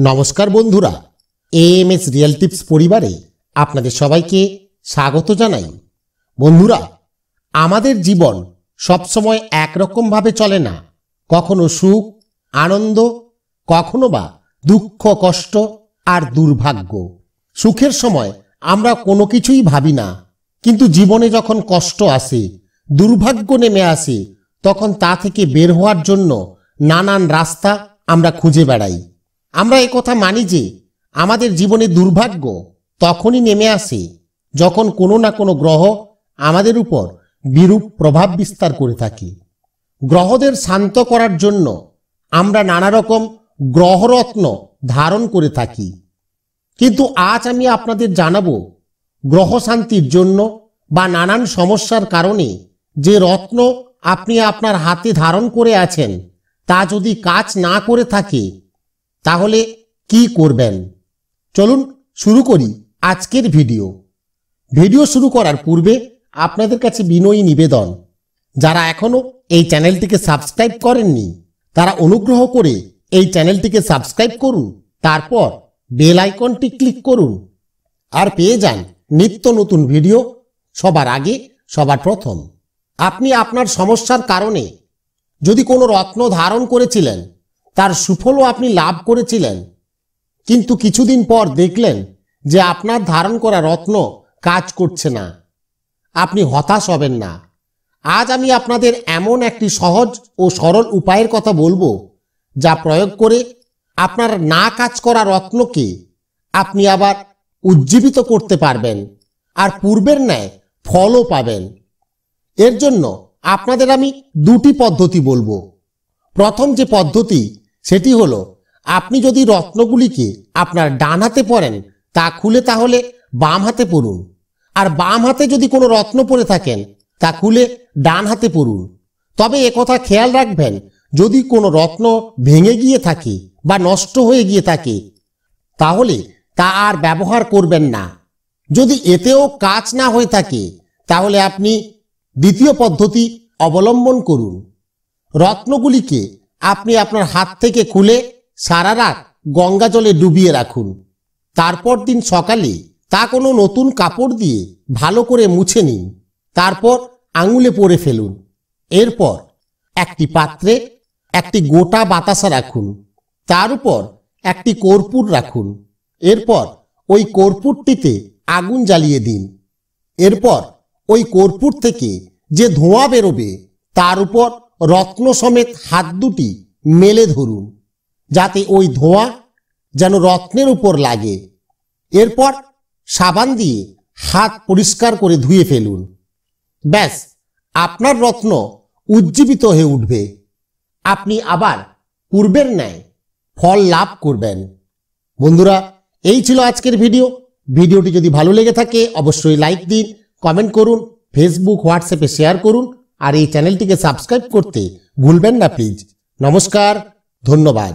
নমস্কার বন্ধুরা। M S real tips পরিবারে আপনাদের সবাইকে স্বাগত জানাই। বন্ধুরা, আমাদের জীবন সবসময় একরকমভাবে চলে না। কখনো সুখ, আনন্দ, কখনো বা দুঃখ, কষ্ট আর দুর্ভাগ্য। সুখের সময় আমরা কোনো কিছুই ভাবি না। কিন্তু জীবনে যখন কষ্ট আসে, দুর্ভাগ্য নেমে আসে, তখন তা থেকে বের হওয়ার জন্য নানান রাস্তা আমরা খুঁজে বেড়াই। আমরা কথা মানি যে আমাদের জীবনে দুর্ভাগ্য তখনই নেমে আসে যখন কোনো না কোনো গ্রহ আমাদের উপর বিরূপ প্রভাব বিস্তার করে থাকে। গ্রহদের শান্ত করার জন্য আমরা নানা রকম গ্রহরত্ন ধারণ করে থাকি। কিন্তু আজ আমি আপনাদের জানাব গ্রহ শান্তির জন্য বা নানান সমস্যার কারণে যে রত্ন আপনি আপনার হাতে ধারণ করে আছেন তা যদি কাজ না করে থাকে তাহলে কি করবেন? চলুন শুরু করি আজকের ভিডিও। ভিডিও শুরু করার পূর্বে আপনাদের কাছে বিনয়ী নিবেদন। যারা এখনও এই চ্যানেলটিকে সাবস্ক্রাইব করেননি, তারা অনুগ্রহ করে এই চ্যানেলটিকে সাবস্ক্রাইব করুন, তারপর বেল আইকনটি ক্লিক করুন, আর পেয়ে যান নিত্য নতুন ভিডিও সবার আগে, সবার প্রথম। আপনি আপনার সমস্যার কারণে যদি কোনো রত্ন ধারণ করেছিলেন তার সুফলও আপনি লাভ করেছিলেন। কিন্তু কিছুদিন পর দেখলেন যে আপনার ধারণ করা রত্ন কাজ করছে না। আপনি হতাশ হবেন না। আজ আমি আপনাদের এমন একটি সহজ ও সরল উপায়ের কথা বলব, যা প্রয়োগ করে আপনার না কাজ করা রত্নকে আপনি আবার উজ্জীবিত করতে পারবেন আর পূর্বের ন্যায় ফলও পাবেন। এর জন্য আপনাদের আমি দুটি পদ্ধতি বলব। প্রথম যে পদ্ধতি সেটি হলো, আপনি যদি রত্নগুলিকে আপনার ডান হাতে পরেন, তা খুলে তাহলে বাম হাতে পড়ুন। আর বাম হাতে যদি কোনো রত্ন পরে থাকেন, তা খুলে ডান হাতে পড়ুন। তবে একথা খেয়াল রাখবেন, যদি কোনো রত্ন ভেঙে গিয়ে থাকে বা নষ্ট হয়ে গিয়ে থাকে, তাহলে তা আর ব্যবহার করবেন না। যদি এতেও কাজ না হয়ে থাকে, তাহলে আপনি দ্বিতীয় পদ্ধতি অবলম্বন করুন। রত্নগুলিকে আপনি আপনার হাত থেকে খুলে সারা রাত গঙ্গা জলে ডুবিয়ে রাখুন। তারপর দিন সকালে তা কোনো নতুন কাপড় দিয়ে ভালো করে মুছে নিন। তারপর আঙুলে পরে ফেলুন। এরপর একটি পাত্রে একটি গোটা বাতাসা রাখুন। তার উপর একটি কর্পূর রাখুন। এরপর ওই কর্পূরটিতে আগুন জ্বালিয়ে দিন। এরপর ওই কর্পূর থেকে যে ধোঁয়া বেরোবে, তার উপর রত্ন সমেত হাত দুটি মেলে ধরুন, যাতে ওই ধোঁয়া যেন রত্নের উপর লাগে। এরপর সাবান দিয়ে হাত পরিষ্কার করে ধুয়ে ফেলুন। ব্যাস, আপনার রত্ন উজ্জীবিত হয়ে উঠবে। আপনি আবার পূর্বের ন্যায় ফল লাভ করবেন। বন্ধুরা, এই ছিল আজকের ভিডিও। ভিডিওটি যদি ভালো লেগে থাকে, অবশ্যই লাইক দিন, কমেন্ট করুন, ফেসবুক, হোয়াটসঅ্যাপে শেয়ার করুন। আর এই চ্যানেলটিকে সাবস্ক্রাইব করতে ভুলবেন না প্লিজ নমস্কার ধন্যবাদ।